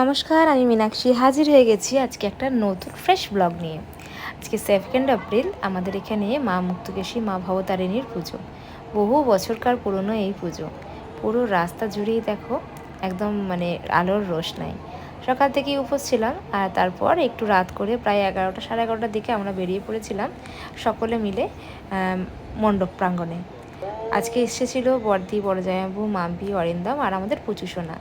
নমস্কার, আমি মীনাক্ষী। হাজির হয়ে গেছি আজকে একটা নতুন ফ্রেশ ব্লগ নিয়ে। আজকে সেকেন্ড এপ্রিল আমাদের এখানে মা মুক্তকেশী, মা ভবতারিণীর পুজো। বহু বছরকার পুরনো এই পুজো। পুরো রাস্তা জুড়েই দেখো, একদম মানে আলোর রোশ নাই। সকাল থেকেই উপোস ছিলাম, আর তারপর একটু রাত করে প্রায় এগারোটা, সাড়ে এগারোটার দিকে আমরা বেরিয়ে পড়েছিলাম সকলে মিলে মণ্ডপ প্রাঙ্গণে। আজকে এসেছিল বর্দি বড় জামাইবাবু মাম্পি, অরিন্দম আর আমাদের পুচু সোনা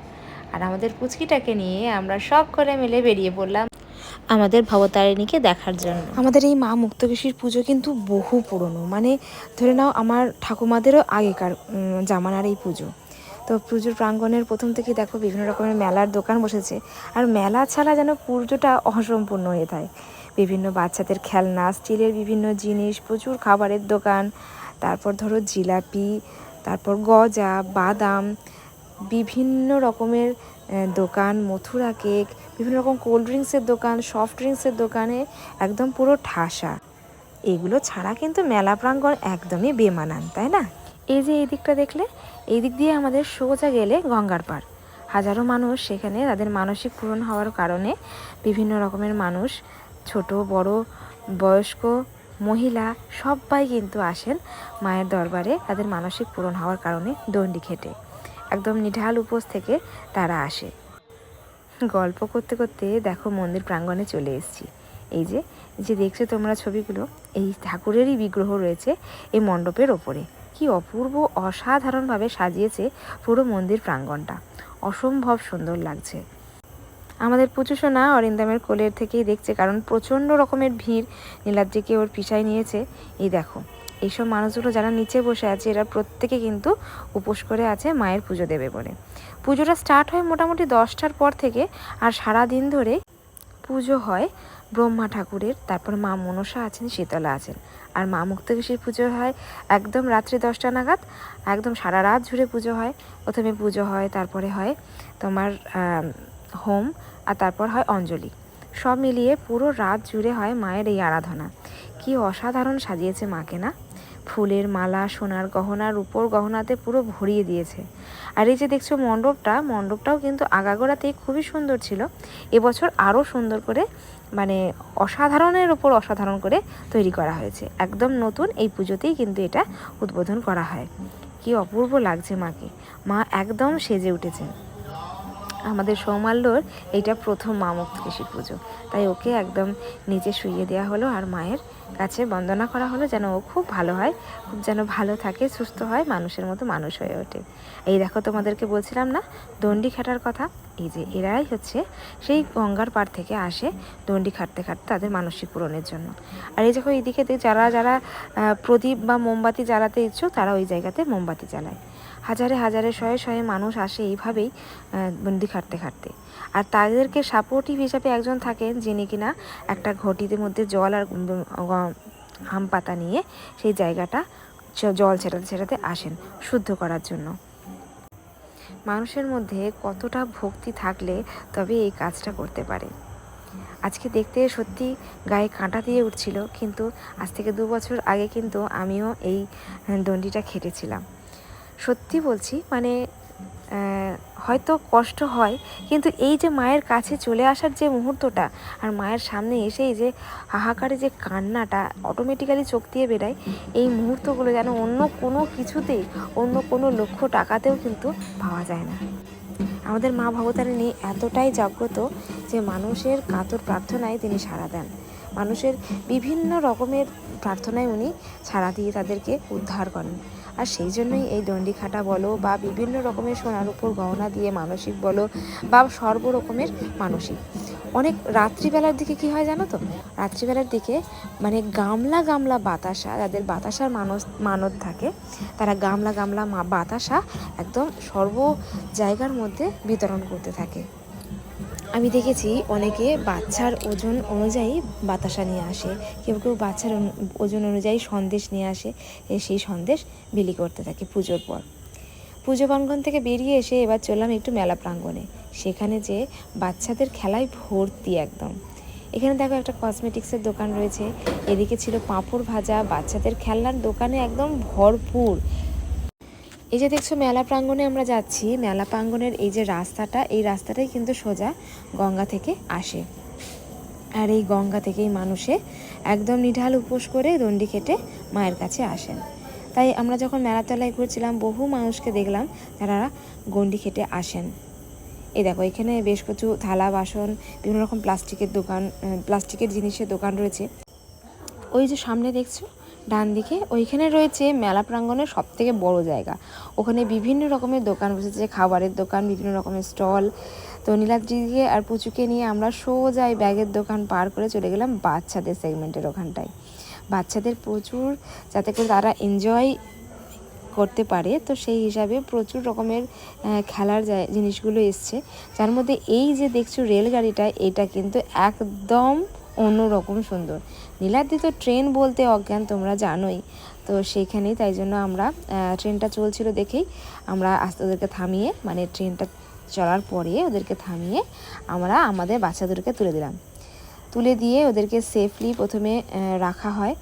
আর আমাদের পুচকিটাকে নিয়ে আমরা সব করে মিলে বেরিয়ে পড়লাম আমাদের ভবতারিণীকে দেখার জন্য। আমাদের এই মা মুক্তকেশীর পুজো কিন্তু বহু পুরনো। মানে ধরে নাও আমার ঠাকুমাদেরও আগেকার জামানার এই পুজো। তো পুজোর প্রাঙ্গণের প্রথম থেকে দেখো বিভিন্ন রকমের মেলার দোকান বসেছে। আর মেলা ছাড়া যেন পুজোটা অসম্পূর্ণ হয়ে থাকে বিভিন্ন বাচ্চাদের খেলনা, স্টিলের বিভিন্ন জিনিস, প্রচুর খাবারের দোকান। তারপর ধরো জিলাপি, তারপর গজা, বাদাম বিভিন্ন রকমের দোকান, মথুরা কেক, বিভিন্ন রকম কোল্ড ড্রিঙ্কসের দোকান, সফট ড্রিঙ্কসের দোকানে একদম পুরো ঠাসা। এগুলো ছাড়া কিন্তু মেলা প্রাঙ্গণ একদমই বেমানান, তাই না? এই যে এই দিকটা দেখলে, এই দিক দিয়ে আমাদের সোজা গেলে গঙ্গার পাড়। হাজারো মানুষ সেখানে তাদের মানসিক পূরণ হওয়ার কারণে বিভিন্ন রকমের মানুষ, ছোট, বড়, বয়স্ক, মহিলা, সবাই কিন্তু আসেন মায়ের দরবারে তাদের মানসিক পূরণ হওয়ার কারণে দণ্ডি খেটে। একদম নিঢাল উপোস থেকে তারা আসে। গল্প করতে করতে দেখো মন্দির প্রাঙ্গণে চলে এসেছি। এই যে যে দেখছ তোমরা ছবিগুলো, এই ঠাকুরেরই বিগ্রহ রয়েছে এই মণ্ডপের ওপরে। কি অপূর্ব, অসাধারণভাবে সাজিয়েছে পুরো মন্দির প্রাঙ্গণটা। অসম্ভব সুন্দর লাগছে। আমাদের পুচুসোনা অরিন্দামের কোলের থেকেই দেখছে, কারণ প্রচণ্ড রকমের ভিড় নীলাদ্রিকে ওর পিছায় নিয়েছে। এই দেখো এইসব মানুষগুলো যারা নিচে বসে আছে, এরা প্রত্যেকে কিন্তু উপোস করে আছে মায়ের পুজো দেবে বলে। পুজোটা স্টার্ট হয় মোটামুটি দশটার পর থেকে আর সারা দিন ধরে পুজো হয় ব্রহ্মা ঠাকুরের, তারপর মা মনসা আছেন, শীতলা আছেন। আর মা মুক্তকেশীর পুজো হয় একদম রাত্রি দশটা নাগাদ, একদম সারা রাত জুড়ে পুজো হয়। প্রথমে পুজো হয়, তারপরে হয় তোমার হোম আর তারপর হয় অঞ্জলি। সব মিলিয়ে পুরো রাত জুড়ে হয় মায়ের এই আরাধনা। কি অসাধারণ সাজিয়েছে মাকে না? ফুলের মালা, সোনার গহনার উপর গহনাতে পুরো ভরিয়ে দিয়েছে। আর এই যে দেখছ মণ্ডপটা, মণ্ডপটাও কিন্তু আগাগোড়াতেই খুবই সুন্দর ছিল। এবছর আরও সুন্দর করে মানে অসাধারণের ওপর অসাধারণ করে তৈরি করা হয়েছে। একদম নতুন, এই পুজোতেই কিন্তু এটা উদ্বোধন করা হয়। কি অপূর্ব লাগছে মাকে। মা একদম সেজে উঠেছেন। আমাদের সৌমাল্যর এইটা প্রথম মা মুক্তকেশী পুজো। তাই ওকে একদম নিচে শুইয়ে দেওয়া হলো আর মায়ের কাছে বন্দনা করা হলো যেন ও খুব ভালো হয়, খুব যেন ভালো থাকে, সুস্থ হয়, মানুষের মতো মানুষ হয়ে ওঠে। এই দেখো তোমাদেরকে বলছিলাম না, দণ্ডি খেটার কথা। এই যে এরাই হচ্ছে সেই গঙ্গার পাড় থেকে আসে দণ্ডি খাটতে খাটতে তাদের মানসিক পূরণের জন্য। আর এই দেখো এইদিকে যারা যারা প্রদীপ বা মোমবাতি জ্বালাতে ইচ্ছুক তারা ওই জায়গাতে মোমবাতি জ্বালায়। হাজারে হাজারে শয়ে শয়ে মানুষ আসে এইভাবেই বন্দি খাটতে খাটতে। আর তাদেরকে সাপোর্টিভ হিসাবে একজন থাকেন যিনি কিনা একটা ঘটিতে মধ্যে জল আর আম পাতা নিয়ে সেই জায়গাটা জল ছেটাতে ছেটাতে আসেন শুদ্ধ করার জন্য। মানুষের মধ্যে কতটা ভক্তি থাকলে তবে এই কাজটা করতে পারে। আজকে দেখতে সত্যি গায়ে কাঁটা দিয়ে উঠছিল, কিন্তু আজ থেকে দু বছর আগে কিন্তু আমিও এই দণ্ডিটা খেটেছিলাম। সত্যি বলছি মানে হয়তো কষ্ট হয়, কিন্তু এই যে মায়ের কাছে চলে আসার যে মুহূর্তটা আর মায়ের সামনে এসেই যে হাহাকারে যে কান্নাটা অটোমেটিক্যালি চোখ দিয়ে বেরায়, এই মুহূর্তগুলো যেন অন্য কোনো কিছুতেই, অন্য কোনো লক্ষ টাকাতেও কিন্তু পাওয়া যায় না। আমাদের মা ভবতারিণী এতটাই জাগ্রত যে মানুষের কাতর প্রার্থনায় তিনি সাড়া দেন। মানুষের বিভিন্ন রকমের প্রার্থনায় উনি ছাড়া দিয়ে তাদেরকে উদ্ধার করেন। আর সেই জন্যই এই দণ্ডি খাটা বলো বা বিভিন্ন রকমের সোনার উপর গহনা দিয়ে মানসিক বলো বা সর্ব রকমের মানসিক। অনেক রাত্রিবেলার দিকে কি হয় জানো তো? রাত্রিবেলার দিকে মানে গামলা গামলা বাতাসা, যাদের বাতাসার মানস, মানত থাকে, তারা গামলা গামলা বাতাসা একদম সর্ব জায়গার মধ্যে বিতরণ করতে থাকে। আমি দেখেছি অনেকে বাচ্চার ওজন অনুযায়ী বাতাসা নিয়ে আসে। কেউ কেউ বাচ্চার ওজন অনুযায়ী সন্দেশ নিয়ে আসে সেই সন্দেশ বিলি করতে থাকে পুজোর পর। পুজো প্রাঙ্গণ থেকে বেরিয়ে এসে এবার চললাম একটু মেলা প্রাঙ্গণে। সেখানে যে বাচ্চাদের খেলায় ভর্তি একদম। এখানে দেখো একটা কসমেটিক্সের দোকান রয়েছে। এদিকে ছিল পাঁপড় ভাজা, বাচ্চাদের খেলনার দোকানে একদম ভরপুর। এই যে দেখছ মেলা প্রাঙ্গণে আমরা যাচ্ছি, মেলা প্রাঙ্গণের এই যে রাস্তাটা, এই রাস্তাটাই কিন্তু সোজা গঙ্গা থেকে আসে। আর এই গঙ্গা থেকেই মানুষে একদম নিঢাল উপোস করে দণ্ডি খেটে মায়ের কাছে আসেন। তাই আমরা যখন মেলাতলায় ঘুরছিলাম, বহু মানুষকে দেখলাম তারা গন্ডি খেটে আসেন। এই দেখো, এখানে বেশ কিছু থালা, বাসন, বিভিন্ন রকম প্লাস্টিকের দোকান, প্লাস্টিকের জিনিসের দোকান রয়েছে। ওই যে সামনে দেখছ ডান দিকে। ওইখানে রয়েছে মেলা প্রাঙ্গণের সব থেকে বড় জায়গা। ওখানে বিভিন্ন রকমের দোকান বসেছে, খাবারের দোকান, বিভিন্ন রকমের স্টল। তো নীলাদ্রিকে আর পুচুকে নিয়ে আমরা সোজা এই ব্যাগের দোকান পার করে চলে গেলাম বাচ্চাদের সেগমেন্টের ওখানটায়। বাচ্চাদের প্রচুর, যাতে করে তারা এনজয় করতে পারে। তো সেই হিসাবে প্রচুর রকমের খেলার জিনিসগুলো এসছে। যার মধ্যে এই যে দেখছ রেলগাড়িটা, এটা কিন্তু একদম অন্যরকম সুন্দর। নীলাদ্রি তো ট্রেন বলতে অজ্ঞান, তোমরা জানোই। তো সেইখানেই তাই জন্য আমরা ট্রেনটা চলছিল দেখেই আমরা আস্তে ওদেরকে থামিয়ে মানে ট্রেনটা চলার পরে ওদেরকে থামিয়ে আমরা আমাদের বাচ্চাদেরকে তুলে দিলাম। তুলে দিয়ে ওদেরকে সেফলি প্রথমে রাখা হয়,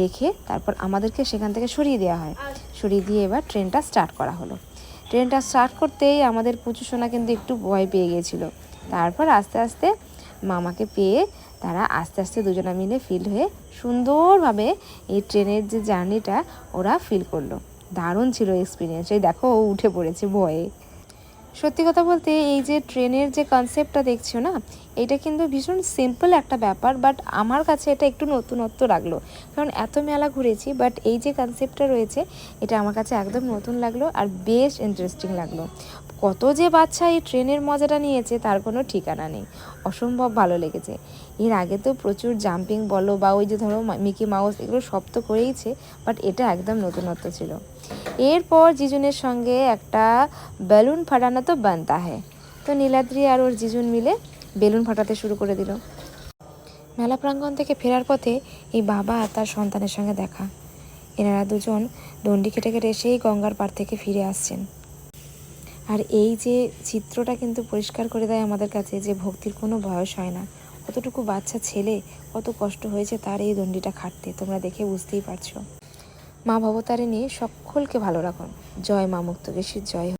রেখে তারপর আমাদেরকে সেখান থেকে সরিয়ে দেওয়া হয়। সরিয়ে দিয়ে এবার ট্রেনটা স্টার্ট করা হলো। ট্রেনটা স্টার্ট করতেই আমাদের পুচু সোনা কিন্তু একটু ভয় পেয়ে গিয়েছিল তারপর আস্তে আস্তে মামাকে পেয়ে তারা আস্তে আস্তে দুজনা মিলে ফিল হয়ে সুন্দরভাবে এই ট্রেনের যে জার্নিটা ওরা ফিল করল। দারুণ ছিল এক্সপিরিয়েন্স এই দেখো ও উঠে পড়েছে ভয়ে। সত্যি কথা বলতে এই যে ট্রেনের যে কনসেপ্টটা দেখছ না, এটা কিন্তু ভীষণ সিম্পল একটা ব্যাপার বাট আমার কাছে এটা একটু নতুনত্ব লাগল। কারণ এত মেলা ঘুরেছি বাট এই যে কনসেপ্টটা রয়েছে, এটা আমার কাছে একদম নতুন লাগল আর বেশ ইন্টারেস্টিং লাগল। কত যে বাচ্চা এই ট্রেনের মজাটা নিয়েছে, তার কোনো ঠিকানা নেই। অসম্ভব ভালো লেগেছে। এর আগে তো প্রচুর জাম্পিং বলো বা ওই যে ধরো মিকি মাউস এগুলো সব তো করেইছে বাট এটা একদম নতুনত্ব ছিল। এরপর জিজুনের সঙ্গে একটা বেলুন ফাটানো তো বানতা হয় তো নীলাদ্রি আর ওর জিজুন মিলে বেলুন ফাটাতে শুরু করে দিল। মেলা প্রাঙ্গণ থেকে ফেরার পথে এই বাবা আর তার সন্তানের সঙ্গে দেখা। এনারা দুজন দণ্ডি কেটে কেটে সেই গঙ্গার পাড় থেকে ফিরে আসছেন। আর এই যে চিত্রটা কিন্তু পরিষ্কার করে দেয় আমাদের কাছে যে ভক্তির কোনো বয়স হয় না। কতটুকু বাচ্চা ছেলে, কত কষ্ট হয়েছে তার এই দণ্ডিটা খাটতে, তোমরা দেখে বুঝতেই পারছ। মা ভবতারিণী সকলকে ভালো রাখুন জয় মা মুক্তকেশীর জয়।